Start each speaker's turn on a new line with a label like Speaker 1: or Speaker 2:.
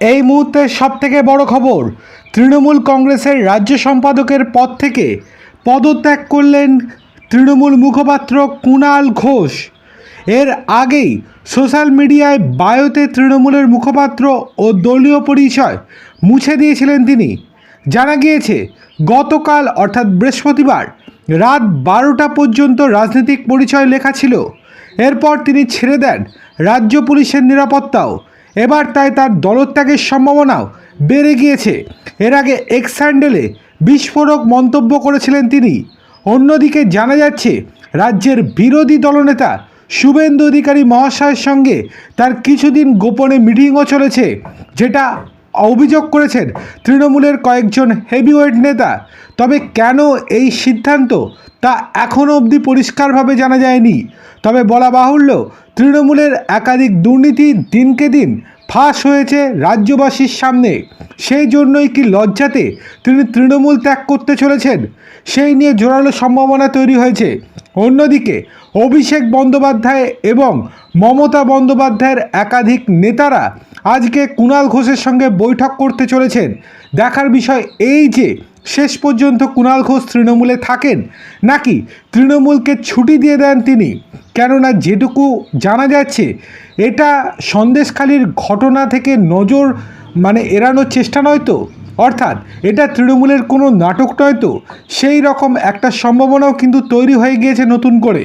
Speaker 1: এই মুহূর্তে সব থেকে বড় খবর, তৃণমূল কংগ্রেসের রাজ্য সম্পাদকের পদ থেকে পদত্যাগ করলেন তৃণমূল মুখপাত্র কুণাল ঘোষ। এর আগেই সোশ্যাল মিডিয়ায় বায়োতে তৃণমূলের মুখপাত্র ও দলীয় পরিচয় মুছে দিয়েছিলেন তিনি। জানা গিয়েছে, গতকাল অর্থাৎ বৃহস্পতিবার রাত বারোটা পর্যন্ত রাজনৈতিক পরিচয় লেখা ছিল। এরপর তিনি ছেড়ে দেন রাজ্য পুলিশের নিরাপত্তাও। এবার তাই তার দলত্যাগের সম্ভাবনাও বেড়ে গিয়েছে। এর আগে এক্স স্যান্ডেলে বিস্ফোরক মন্তব্য করেছিলেন তিনি। অন্যদিকে জানা যাচ্ছে, রাজ্যের বিরোধী দলনেতা শুভেন্দু অধিকারী মহাশয়ের সঙ্গে তার কিছুদিন গোপনে মিটিংও চলেছে, যেটা অভিযোগ করেছেন তৃণমূলের কয়েকজন হেভিওয়েট নেতা। তবে কেন এই সিদ্ধান্ত তা এখনও অবধি পরিষ্কারভাবে জানা যায়নি। তবে বলা বাহুল্য, তৃণমূলের একাধিক দুর্নীতি দিনকে দিন ফাঁস হয়েছে রাজ্যবাসীর সামনে। সেই জন্যই কি লজ্জাতে তিনি তৃণমূল ত্যাগ করতে চলেছেন? সেই নিয়ে জোরালো সম্ভাবনা তৈরি হয়েছে। অন্যদিকে, অভিষেক বন্দ্যোপাধ্যায় এবং মমতা বন্দ্যোপাধ্যায়ের একাধিক নেতারা আজকে কুণাল ঘোষের সঙ্গে বৈঠক করতে চলেছেন। দেখার বিষয় এই যে, শেষ পর্যন্ত কুণাল ঘোষ তৃণমূলে থাকেন, নাকি তৃণমূলকে ছুটি দিয়ে দেন তিনি? কেননা যেটুকু জানা যাচ্ছে, এটা সন্দেশখালির ঘটনা থেকে নজর মানে এড়ানোর চেষ্টা নয় তো? অর্থাৎ এটা তৃণমূলের কোনো নাটক নয় তো? সেই রকম একটা সম্ভাবনাও কিন্তু তৈরি হয়ে গিয়েছে নতুন করে।